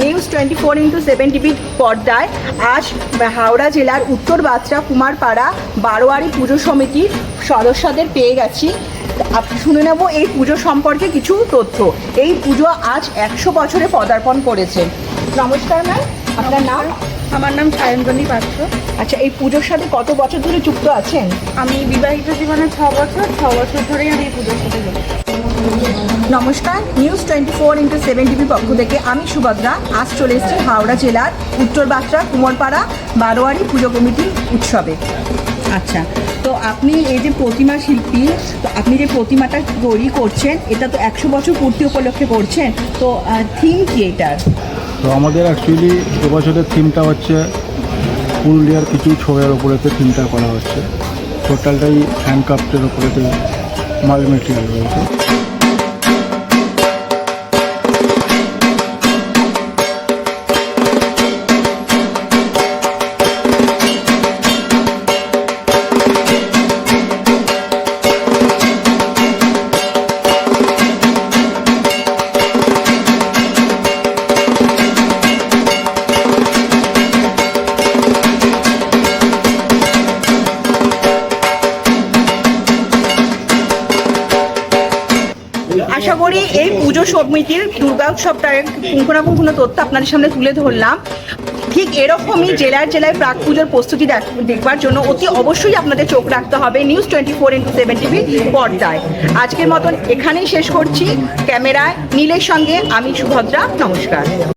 News twenty four into seven টিভির পর্দায় আজ হাওড়া জেলার উত্তর বাচ্চা কুমারপাড়া বারোয়ারি পুজো সমিতির সদস্যদের পেয়ে গেছি। শুনে নেব এই পুজো সম্পর্কে কিছু তথ্য। এই পুজো আজ একশো বছরে পদার্পণ করেছে। নমস্কার ম্যাম আপনার নাম? আমার নাম সায়ন্তনী পাত্র। আচ্ছা এই পুজোর সাথে কত বছর ধরে যুক্ত আছেন? আমি বিবাহিত জীবনে ছ বছর ছ বছর ধরেই আমি এই পুজোর সাথে নমস্কার news twenty four into seven TV পক্ষ থেকে আমি সুভদ্রা। আজ চলে এসেছি হাওড়া জেলার উত্তর বাত্রা কুমোরপাড়া বারোয়ারি পুজো কমিটির উৎসবে। আচ্ছা তো আপনি এই যে প্রতিমা শিল্পী আপনি যে প্রতিমাটা তৈরি করছেন এটা তো একশো বছর পূর্তি উপলক্ষে করছেন তো থিম কি এটার? তো আমাদের অ্যাকচুয়ালি এবছরের থিমটা হচ্ছে পুরুলিয়ার কিছু ছবির ওপরেতে থিমটা করা হচ্ছে। টোটালটাই হ্যান্ডক্রাফটের ওপরেতে মাল মেটেরিয়াল রয়েছে। আশা করি এই পুজো সমিতির দুর্গা উৎসবটার পুঙ্খানুপুঙ্খানু তথ্য আপনাদের সামনে তুলে ধরলাম। ঠিক এরকমই জেলার জেলায় প্রাক পুজোর প্রস্তুতি দেখ- দেখবার জন্য অতি অবশ্যই আপনাদের চোখ রাখতে হবে news twenty four into seven TV পর্দায়। আজকের মতন এখানেই শেষ করছি। ক্যামেরায় নীলের সঙ্গে আমি সুভদ্রা। নমস্কার।